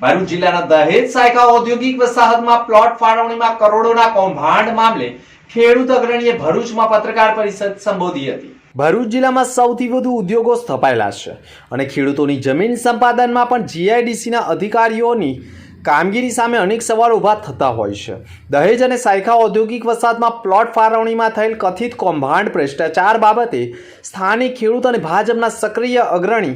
ભરૂચ જિલ્લાના દહેજ સાયકા ઔદ્યોગિક વસાહતમાં પ્લોટ ફાળવણીમાં કરોડોના કૌભાંડ મામલે ખેડૂત અગ્રણીએ ભરૂચમાં પત્રકાર પરિષદ સંબોધી હતી. ભરૂચ જિલ્લામાં સૌથી વધુ ઉદ્યોગો સ્થપાયેલા છે અને ખેડૂતોની જમીન સંપાદનમાં પણ જીઆઈડીસીના અધિકારીઓની કામગીરી સામે અનેક સવાલ ઊભા થતા હોય છે. દહેજ અને સાયખા ઔદ્યોગિક વસાહતમાં પ્લોટ ફાળવણીમાં થયેલ કથિત કૌભાંડ ભ્રષ્ટાચાર બાબતે સ્થાનિક ખેડૂત અને ભાજપના સક્રિય અગ્રણી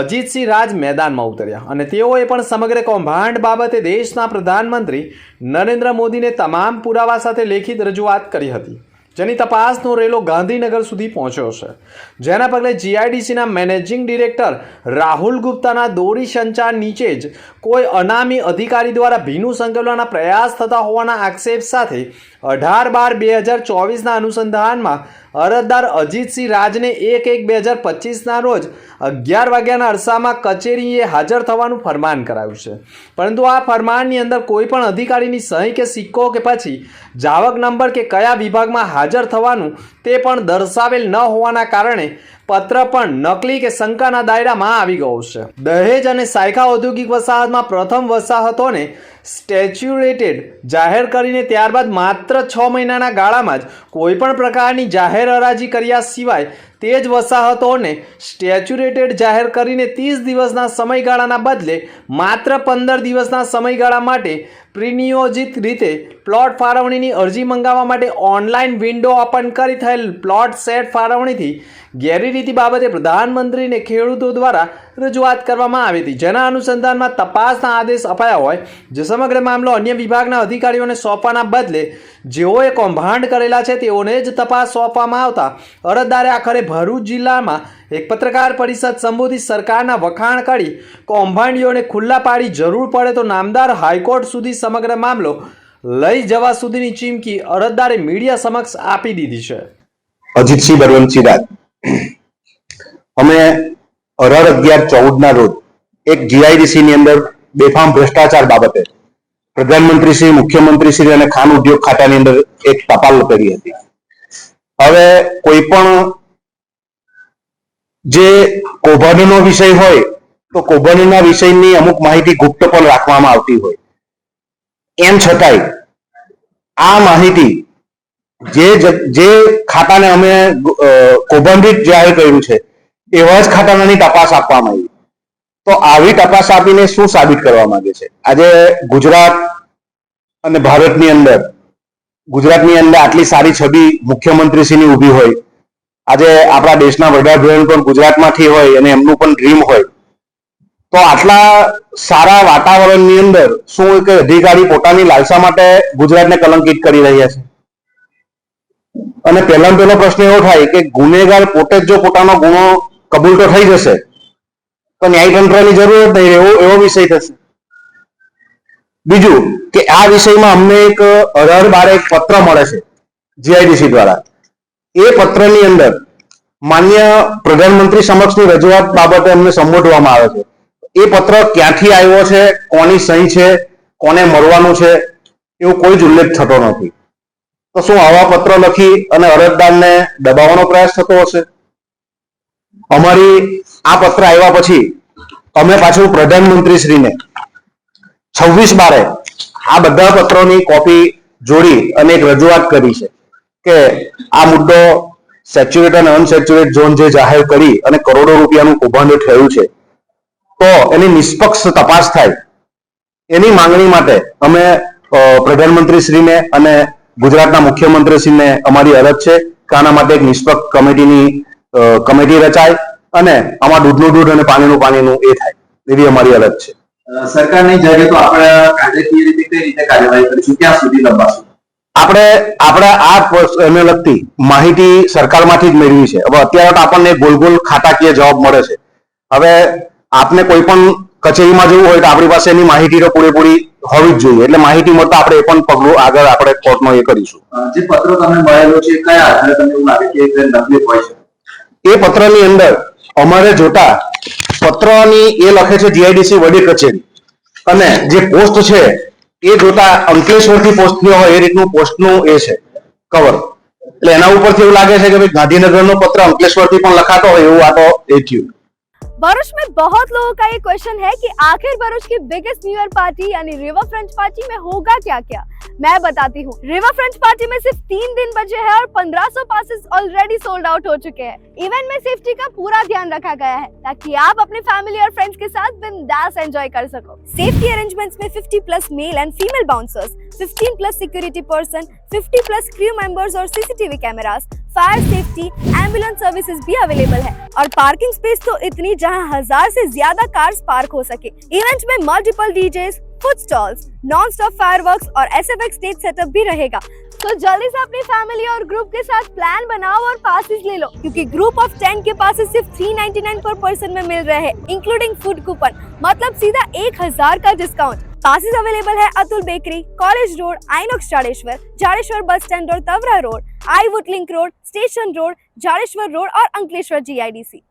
અજીતસિંહ રાજ મેદાનમાં ઉતર્યા અને તેઓએ પણ સમગ્ર કૌભાંડ બાબતે દેશના પ્રધાનમંત્રી નરેન્દ્ર મોદીને તમામ પુરાવા સાથે લેખિત રજૂઆત કરી હતી. જેની તપાસનો રેલો ગાંધીનગર સુધી પહોંચ્યો છે. જેના પગલે જીઆઈડીસીના મેનેજિંગ ડિરેક્ટર રાહુલ ગુપ્તાના દોરી સંચાર નીચે જ કોઈ અનામી અધિકારી દ્વારા ભીનું સંકલવાના પ્રયાસ થતા હોવાના આક્ષેપ સાથે અઢાર બાર બે હજાર ચોવીસના અનુસંધાનમાં અરજદાર અજીતસિંહ રાજને એક એક બે હજાર પચીસના રોજ અગિયાર વાગ્યાના અરસામાં કચેરીએ હાજર થવાનું ફરમાન કરાયું છે. પરંતુ આ ફરમાનની અંદર કોઈ પણ અધિકારીની સહી કે સિક્કો કે પછી જાવક નંબર કે કયા વિભાગમાં હાજર થવાનું તે પણ દર્શાવેલ ન હોવાના કારણે પત્ર પણ નકલી કે શંકાના દાયરામાં આવી ગયો છે. દહેજ અને સાયખા ઔદ્યોગિક વસાહતમાં પ્રથમ વસાહતોને સ્ટેચ્યુરેટેડ જાહેર કરીને ત્યારબાદ માત્ર છ મહિનાના ગાળામાં જ કોઈપણ પ્રકારની જાહેર હરાજી કર્યા સિવાય તે જ વસાહતોને સ્ટેચ્યુરેટેડ જાહેર કરીને ત્રીસ દિવસના સમયગાળાના બદલે માત્ર પંદર દિવસના સમયગાળા માટે પ્રિનિયોજિત રીતે પ્લોટ ફાળવણીની અરજી મંગાવવા માટે ઓનલાઈન વિન્ડો ઓપન કરી થયેલ પ્લોટ સેટ ફાળવણીથી ગેરરીતિ બાબતે પ્રધાનમંત્રીને ખેડૂતો દ્વારા રજૂઆત કરવામાં આવી હતી. જેના અનુસંધાનમાં તપાસના આદેશ અપાયા હોય, જે સમગ્ર મામલો અન્ય વિભાગના અધિકારીઓને સોંપવાના બદલે જેઓએ કૌભાંડ કરેલા છે, તેઓને જ તપાસ સોંપવામાં આવતા અરજદારે આખરે ભરૂચ જિલ્લામાં એક પત્રકાર પરિષદ સંબોધી સરકારના વખાણ કરી કૌભાંડીઓને ખુલ્લા પાડી જરૂર પડે તો નામદાર હાઈકોર્ટ સુધી સમગ્ર મામલો લઈ જવા સુધીની ચીમકી અરજદારે મીડિયા સમક્ષ આપી દીધી છે. અજીતસિંહ બરવંશી રાજ. અમે અઢાર અગિયાર ચૌદ ના રોજ એક જીઆઈડીસી ની અંદર બેફામ ભ્રષ્ટાચાર બાબતે પ્રધાનમંત્રી શ્રી, મુખ્યમંત્રી શ્રી અને ખાન ઉદ્યોગ ખાતાની અંદર એક ટપાલ કરી હતી. હવે કોઈ પણ જે કૌભાંડનો વિષય હોય, તો કૌભાંડના વિષયની અમુક માહિતી ગુપ્ત પણ રાખવામાં આવતી હોય. એમ છતાંય આ માહિતી જે જે ખાતાને અમે કૌભાંડિત જાહેર કર્યું છે, એવા જ ખાતાની તપાસ આપવામાં આવી. તો આવી તપાસ આપીને શું સાબિત કરવા માંગે છે? આજે ગુજરાત અને ભારતની અંદર, ગુજરાતની અંદર આટલી સારી છબી મુખ્યમંત્રીશ્રીની ઊભી હોય, આજે આપણા દેશના વડાપ્રધાન પણ ગુજરાતમાંથી હોય અને એમનું પણ ડ્રીમ હોય, તો આટલા સારા વાતાવરણની અંદર શું એક અધિકારી પોતાની લાલસા માટે ગુજરાતને કલંકિત કરી રહ્યા છે? અને પહેલા પહેલો પ્રશ્ન એવો થાય કે ગુનેગાર પોતે જ જો પોતાનો ગુનો કબૂલ તો થઈ જશે, તો ન્યાયતંત્રની જરૂર જ નહીં, એવો એવો વિષય થશે. બીજું કે આ વિષયમાં અમને એક અઢાર બાર એક પત્ર મળે છે, જીઆઈડીસી દ્વારા. એ પત્રની અંદર માન્ય પ્રધાનમંત્રી સમક્ષની રજૂઆત બાબતે અમને સંબોધવામાં આવે છે. એ પત્ર ક્યાંથી આવ્યો છે, કોની સહી છે, કોને મળવાનું છે, એવો કોઈ જ ઉલ્લેખ થતો નથી. તો શું આવા પત્રો લખી અને અરજદારને દબાવવાનો પ્રયાસ થતો હશે? અમારી આ પત્ર આવ્યા પછી અમે પાછું પ્રધાનમંત્રીશ્રીને છવ્વીસ બારે આ બધા પત્રોની કોપી જોડી અને એક રજૂઆત કરી છે કે આ મુદ્દો સેચ્યુરેટ અને અનસેચ્યુરેટ ઝોન જે જાહેર કરી અને કરોડો રૂપિયાનું કૌભાંડ થયું છે, તો એની નિષ્પક્ષ તપાસ થાય. એની માંગણી માટે અમે પ્રધાનમંત્રી પ્રધાનમંત્રીશ્રીને અને ગુજરાતના મુખ્યમંત્રીશ્રીને અમારી અરજ છે કે આના માટે એક નિષ્પક્ષ કમિટીની કમિટી રચાય અને આમાં દૂધનું દૂધ અને પાણીનું પાણીનું એ થાય. એવી અમારી અરજ છે. સરકારની જગે તો આપણે કાયદેકીય રીતે કઈ રીતે કાર્યવાહી કરીશું? ક્યાં સુધી લંબાશું? આપણે આપણે આ એને લગતી માહિતી સરકારમાંથી જ મેળવી છે. હવે અત્યારે તો આપણને ગોલ ગોલ ખાતાકીય જવાબ મળે છે. હવે આપને કોઈ પણ કચેરીમાં જવું હોય તો આપણી પાસે એની માહિતી તો પૂરેપૂરી હોવી જ જોઈએ. એટલે માહિતી મળતા આપણે એ પણ પગલું આગળ આપણે કોર્ટમાં એ કરીશું. જે પત્ર તમને મળેલો છે કયા આધારે તમને એવું લાગે કે નકલી હોય છે? એ પત્રની અંદર અમારે જોતા પત્રની એ લખે છે જીઆઈડીસી વડી કચેરી. અને જે પોસ્ટ છે એ જોતા અંકલેશ્વરથી પોસ્ટ થયો હોય એ રીતનું પોસ્ટનું એ છે કવર. એટલે એના ઉપરથી એવું લાગે છે કે ભાઈ ગાંધીનગરનો પત્ર અંકલેશ્વરથી પણ લખાતો હોય એવું આ તો એ થયું. भरूच में बहुत लोगों का ये क्वेश्चन है कि आखिर भरूच की बिगेस्ट न्यू ईयर पार्टी यानी रिवर फ्रंट पार्टी में होगा क्या क्या मैं बताती हूँ। रिवर फ्रंट पार्टी में सिर्फ़ तीन दिन बचे हैं और 1500 पासेस ऑलरेडी सोल्ड आउट हो चुके हैं। इवेंट में सेफ्टी का पूरा ध्यान रखा गया है, ताकि आप अपने फैमिली और फ्रेंड्स के साथ बिंदास एंजॉय कर सको। सेफ्टी अरेंजमेंट्स में 50 plus male and female bouncers 15 plus security person 50 plus crew members और CCTV cameras fire safety ambulance services भी अवेलेबल है। और पार्किंग स्पेस तो इतनी जहाँ हज़ार से ज़्यादा कार्स पार्क हो सके। इवेंट में multiple DJ food stalls non stop fireworks और एसएफएक्स स्टेज सेटअप भी रहेगा। तो जल्दी से अपनी फैमिली और ग्रुप के साथ प्लान बनाओ और पासेस ले लो। क्योंकि ग्रुप ऑफ़ टेन के पासेस सिर्फ़ थ्री नाइन्टी नाइन पर पर्सन में मिल रहे हैं इंक्लूडिंग फ़ूड कूपन मतलब सीधा एक हज़ार का डिस्काउंट पासेस अवेलेबल है Atul bakery college road INOX Jadeshwar Jadeshwar bus stand और Tavra road I would link road station road Jadeshwar road और अंकलेश्वर जीआईडीसी